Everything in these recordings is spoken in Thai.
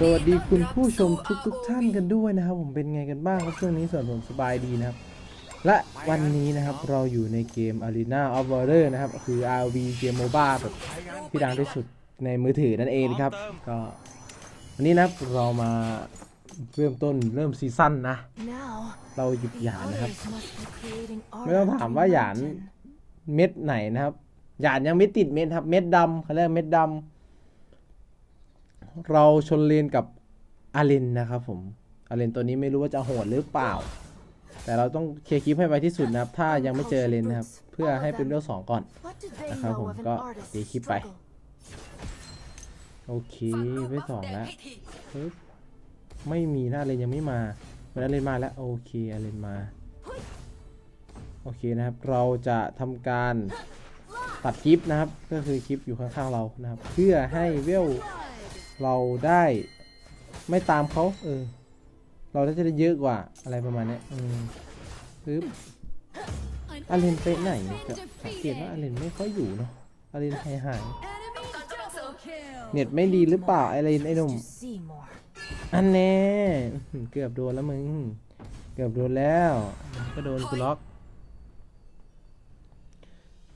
สวัสดีคุณผู้ชมทุกทุกๆท่านกันด้วยนะครับ ผมเป็นไงกันบ้างครับช่วงนี้ส่วนผมสบายดีนะครับ และวันนี้นะครับเราอยู่ในเกม Arena of Valor นะครับ คือ RV เกมโมบ้าแบบที่ดังที่สุดในมือถือนั่นเองครับ ก็วันนี้นะครับเรามาเริ่มต้นเริ่มซีซั่นนะ เราหยิบหยานนะครับ ไม่ต้องถามว่าหยานเม็ดไหนนะครับ หยานยังไม่ติดเม็ดครับ เม็ดดำเขาเรียกเม็ดดำ เราชนเลนกับอาเลนนะครับผมอาเลนตัวนี้ไม่รู้ว่าจะโหดหรือเปล่า แต่เราต้องเคลียร์คลิปให้ไวที่สุดนะครับ ถ้ายังไม่เจออาเลนนะครับ เพื่อให้เป็นเรื่องสองก่อนนะครับผมก็ปีคลิปไป โอเคไปสองแล้วปึ๊บไม่มีนะอาเลนยังไม่มาเมืออาเลนมาแล้วโอเคอาเลนมาโอเคนะครับ เราจะทำการตัดคลิปนะครับ ก็คือคลิปอยู่ข้างๆเรานะครับ เพื่อให้เวล เราได้ไม่ตามเขาเออ เราจะได้เยอะกว่าอะไรประมาณเนี้ยอืมปึ๊บอาเลนไปไหนจะสังเกตว่าอาเลนไม่ค่อยอยู่เนาะอาเลนหายหายๆเน็ตไม่ดีหรือเปล่าอาเลนไอ้หนุ่ม To see more. อันแน่อื้อหือเกือบโดนแล้วมึง เกือบโดนแล้ว ก็โดนกูล็อก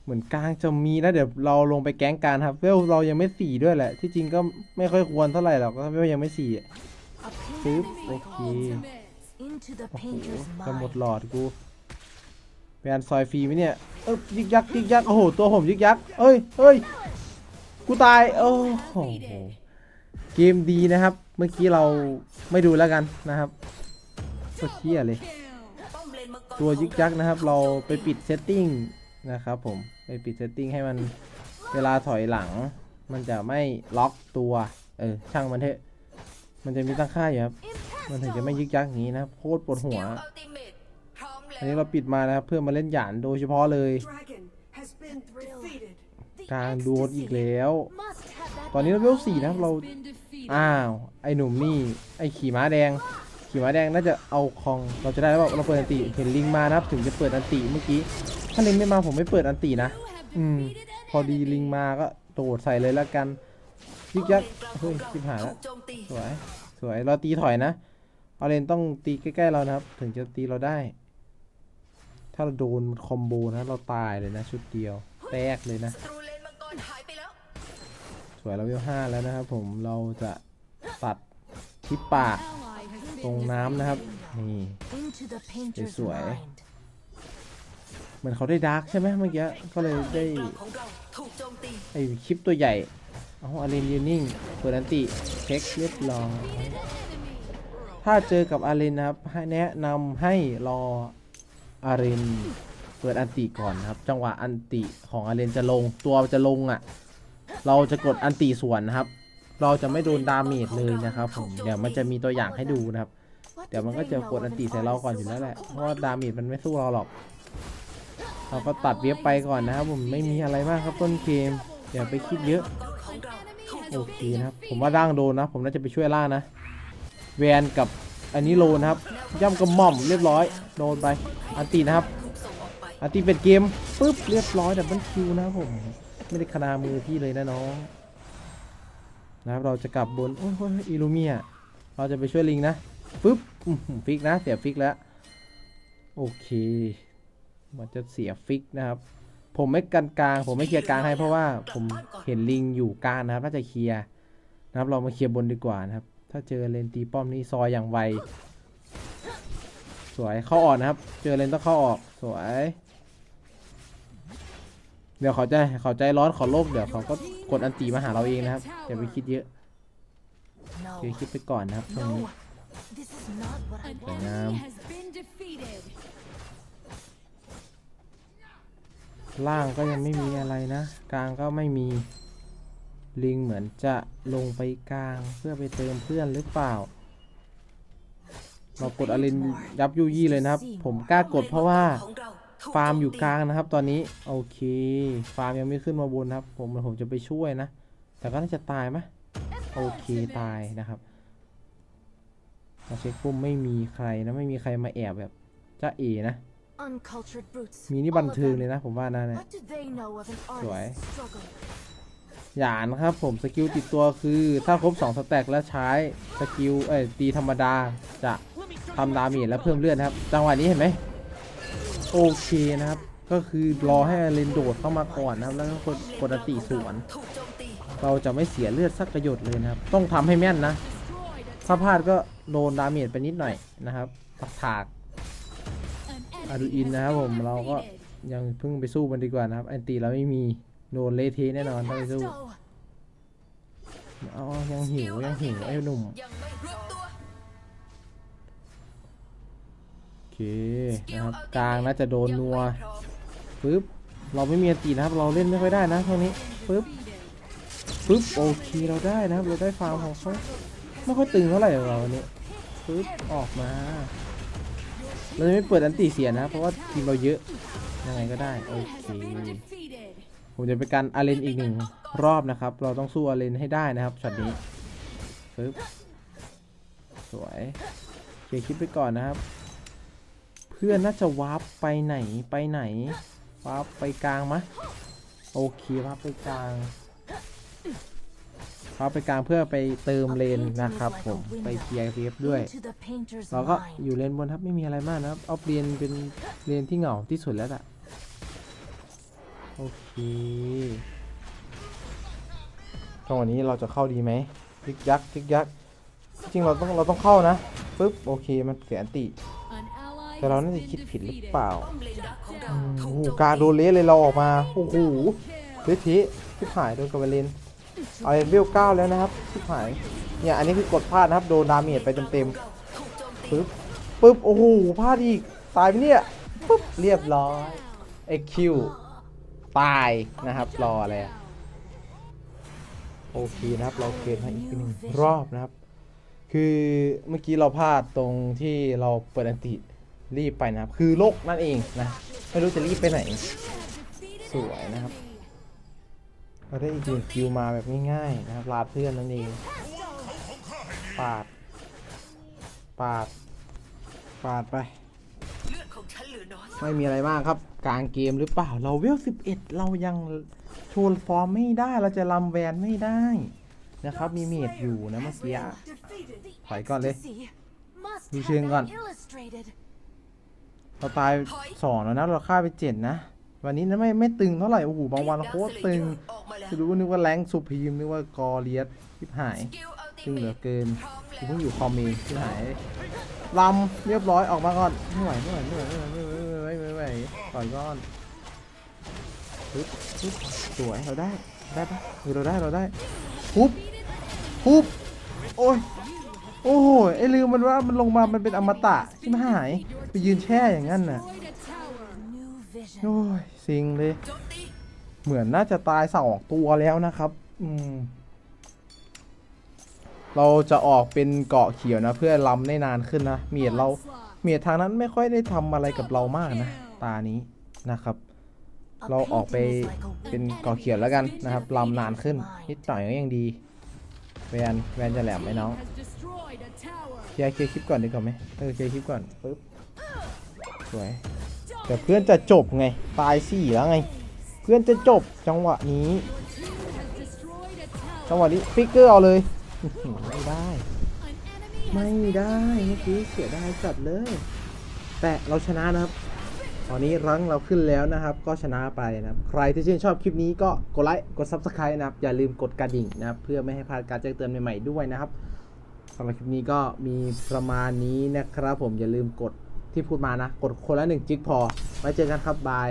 เหมือนกลางจะมีนะเดี๋ยวเราลงไปแก๊งการครับเวลเรายังไม่สี่ด้วยแหละ ที่จริงก็ไม่ค่อยควรเท่าไหร่หรอกก็เวลยังไม่สี่อะ A ปึ๊บโอเคโอ้โหจะหมดหลอดกูแบนซอยฟรีไหมเนี่ยเอ้ยยึกยักยึกยักโอ้โหตัวผมยึกยักเอ้ยเอ้ยกูตายโอ้โหเกมดีนะครับ เมื่อกี้เราไม่ดูแล้วกันนะครับก็เชี่ยเลย ตัวยึกยักนะครับ เราไปปิดเซตติ้ง นะครับผมไปปิดเซตติ้งให้มันเวลาถอยหลัง มันจะไม่ล็อกตัว เออ ช่างมันเถอะ มันจะมีตั้งค่าอยู่ครับ มันถึงจะไม่ยึกยักอย่างนี้นะครับโคตรปวดหัว อันนี้เราปิดมานะครับเพื่อมาเล่นหยานโดยเฉพาะเลย dragon has been defeated. The กลางดูดอีกแล้ว must have that ตอนนี้เราเวลสี่นะครับเรา อ้าว ไอหนุ่มนี่ ไอขี่ม้าแดง ขี่ม้าแดงน่าจะเอาคอง เราจะได้แล้วเราเปิดอันติ เห็นลิงมานะครับ ถึงจะเปิดอันติเมื่อกี้ถ้าลิงไม่มาผมไม่เปิดอันตินะ อืม พอดีลิงมาก็โดดใส่เลยแล้วกันยึกยักเฮ้ยชิบหายแล้วสวย สวย เราตีถอยนะเอาเลนต้องตีใกล้ๆเรานะครับ ถึงจะตีเราได้ ถ้าเราโดนคอมโบนะ เราตายเลยนะ ชุดเดียว แตกเลยนะ สวยเราเวลห้าแล้วนะครับผม เราจะตัดที่ปากตรงน้ำนะครับ นี่สวย เหมือนเขาได้ดาร์กใช่ไหมเมื่อกี้ก็เลยได้ไอคลิปตัวใหญ่เอาอารีนยืนนิ่งเปิดอันติเช็คเรียบร้อยถ้าเจอกับอารีนนะครับให้แนะนำให้รออารีนเปิดอันติก่อนนะครับ จังหวะอันติของอารีนจะลงตัวจะลงอะ เราจะกดอันติส่วนนะครับ เราจะไม่โดนดาเมจเลยนะครับผมเดี๋ยวมันจะมีตัวอย่างให้ดูนะครับ เดี๋ยวมันก็จะกดอันติใส่เราก่อนอยู่แล้วแหละเพราะว่าดาเมจมันไม่สู้เราหรอก เราก็ตัดเว็บไปก่อนนะครับผมไม่มีอะไรมากครับต้นเกมอย่าไปคิดเยอะโอเคนะครับผมว่าร่างโดนนะ ผมน่าจะไปช่วยล่างนะแวนกับอันนี้โลนะครับ ย่ำกระหม่อมเรียบร้อย โดนไปอันตีนะครับอันตีเป็นเกมปุ๊บเรียบร้อยดับเบิลคิวนะครับผมไม่ได้คณามือพี่เลยนะน้องนะครับเราจะกลับบนโอ้ยอิลูเมียเราจะไปช่วยลิงนะปุ๊บฟิกนะเสียฟิกแล้ว โอเค มันจะเสียฟิกนะครับ ผมไม่กันกลาง ผมไม่เคลียร์กลางให้เพราะว่าผมเห็นลิงอยู่กลางนะครับน่าจะเคลียร์นะครับเรามาเคลียร์บนดีกว่านะครับ ถ้าเจอเลนตีป้อมนี่ซอยอย่างไว สวยเข้าออกนะครับ เจอเลนต้องเข้าออกสวย เดี๋ยวเขาจะเขาใจร้อนขอโลภเดี๋ยวเขาก็กดอันตีมาหาเราเองนะครับอย่าไปคิดเยอะ No, เดี๋ยวคิดไปก่อนนะครับตรงนี้ no, this is not what I สวย want. งาม ล่างก็ยังไม่มีอะไรนะ กลางก็ไม่มี ลิงเหมือนจะลงไปกลางเพื่อไปเติมเพื่อนหรือเปล่า เรากดอลินยับยุยี่เลยนะครับ ผมกล้ากดเพราะว่าฟาร์มอยู่กลางนะครับ ตอนนี้โอเค ฟาร์มยังไม่ขึ้นมาบนครับ ผมผมจะไปช่วยนะ แต่ก็น่าจะตายไหมโอเคตายนะครับเราเช็คปุ่มไม่มีใครนะไม่มีใครมาแอบแบบจ้าเอนะ มีนี่ all บัน of เทิง them. เลยนะผมว่านะเนี่ย What do they know of an Right. artist's struggle? หยานครับผมสกิลติดตัวคือถ้าครบ2สแต็กแล้วใช้สกิลเอ้ยตีธรรมดาจะทำดาเมจและเพิ่มเลือดนะครับ จังหวะนี้เห็นไหมโอเคนะครับ ก็คือรอให้อเลนโดดเข้ามาก่อนนะครับ แล้วก็กดกดอันติสวน เราจะไม่เสียเลือดสักประโยชน์เลยนะครับ ต้องทำให้แม่นนะ ถ้าพลาดก็โดนดาเมจไปนิดหน่อยนะครับถักถาก อาดูอินนะครับผมเราก็ยังเพิ่งไปสู้มันดีกว่านะครับแอนตีเราไม่มีโดนเละเทะแน่นอนถ้าไปสู้อ๋อยังหิวยังหิวไอ้หนุ่มโอเคนะครับกลางน่าจะโดนนัวปึ๊บเราไม่มีอันตีนะครับ เราเล่นไม่ค่อยได้นะช่วงนี้ปึ๊บปึ๊บโอเคเราได้นะครับเราได้ฟาร์มของเขาไม่ค่อยตึงเท่าไหร่เราวันนี้ปึ๊บออกมา เราจะไม่เปิดอันตีเสียนะครับเพราะว่าทีมเราเยอะ ยังไงก็ได้ โอเค ผมจะเป็นการอาเลนอีกหนึ่งรอบนะครับ เราต้องสู้อาเลนให้ได้นะครับช็อตนี้ปึ๊บสวยโอเคคิดไปก่อนนะครับ เพื่อนน่าจะวาร์ปไปไหนไปไหนวาร์ปไปกลางมะโอเควาร์ปไปกลาง วาร์ปไปกลางเพื่อไปเติมเลนนะครับผมไปเคลียร์เวฟด้วย Into the painter's เราก็ mind. อยู่เลนบนครับไม่มีอะไรมากนะครับเอาเลนเป็นเลนที่เหงาที่สุดแล้วล่ะโอเคจังหวะนี้เราจะเข้าดีไหมยึกยักยึกยักจริงๆเราต้องเราต้องเข้านะปึ๊บโอเคมันเสียอันติ แต่เราน่าจะคิดผิดหรือเปล่าอืมโอ้โหกลารโดนเละเลยเราออกมาโอ้โหเละเทะชิบหายโดนกับเลน เอาเลนเวลเก้าแล้วนะครับชิบหาย เนี่ยอันนี้คือกดพลาดนะครับ โดนดาเมจไปเต็มๆปึ๊บปึ๊บโอ้โหพลาดอีก ตายไปเนี่ยปึ๊บเรียบร้อยไอคิวตายนะครับ รออะไรโอเคนะครับ เราเกมให้อีกหนึ่งรอบนะครับ คือเมื่อกี้เราพลาดตรงที่เราเปิดอันติรีบไปนะครับ คือโลกนั่นเองนะ ไม่รู้จะรีบไปไหน สวยนะครับ เราได้อีกหนึ่งคิวมาแบบง่ายๆนะครับลาเพื่อนนั่นเอง ปาด ปาด ปาดไป ไม่มีอะไรมากครับ กลางเกมหรือเปล่า เราเวล 11 เรายังโชว์ฟอร์มไม่ได้ เราจะลำแวนไม่ได้นะครับ มีเมดอยู่นะเมื่อกี้ถอยก่อนเลย ดูเชิงก่อน เราตายสองแล้วนะ เราฆ่าไปเจ็ดนะ วันนี้นะไม่ไม่ตึงเท่าไหร่โอ้โหบางวันโคตรตึงจะรู้ว่านึกว่าแรงสุพีมนึกว่ากอเลียสทิบหายตึงเหลือเกินกูเพิ่งอยู่คอมเองทิบหายลำเรียบร้อยออกมาก่อนไม่ไหวไม่ไหวไม่ไหวไม่ไหวไม่ไหวไม่ไหวไม่ไหวต่อยก้อนปึ๊บปึ๊บสวยเราได้ได้ปะเออเราได้เราได้ปุ๊บปุ๊บโอ้ยโอ้โหไอ้ลืมมันว่ามันลงมามันเป็นอมตะที่มหายไปยืนแช่อย่างนั้นน่ะ โอ้ยซิงเลย เหมือนน่าจะตายสองตัวแล้วนะครับ อืม เราจะออกเป็นเกาะเขียวนะ เพื่อล้ำได้นานขึ้นนะ เมียดเรา เมียดทางนั้นไม่ค่อยได้ทำอะไรกับเรามากนะ ตานี้นะครับ A เราออกไป painting is like a เป็น wind เกาะเขียวแล้วกันนะครับลำนานขึ้น นิดหน่อยก็ยังดี แวนแวนจะแหลมไหมน้องเคลียร์เคลียร์คลิปก่อนดีกว่าไหมเออเคลียร์คลิปก่อนปึ๊บสวย แต่เพื่อนจะจบไงตายสี่แล้วไง เพื่อนจะจบจังหวะนี้ จังหวะนี้ฟิกเกอร์เอาเลย ไม่ได้ ไม่ได้เมื่อกี้เสียดายจัดเลย แต่เราชนะนะครับ ตอนนี้รั้งเราขึ้นแล้วนะครับ ก็ชนะไปนะครับ ใครที่ชื่นชอบคลิปนี้ก็กดไลค์กด Subscribe นะครับ อย่าลืมกดกระดิ่งนะครับ เพื่อไม่ให้พลาดการแจ้งเตือนใหม่ๆด้วยนะครับสำหรับคลิปนี้ก็มีประมาณนี้นะครับ ผมอย่าลืมกด ที่พูดมานะ กดคนละหนึ่งจิกพอ ไว้เจอกันครับ บาย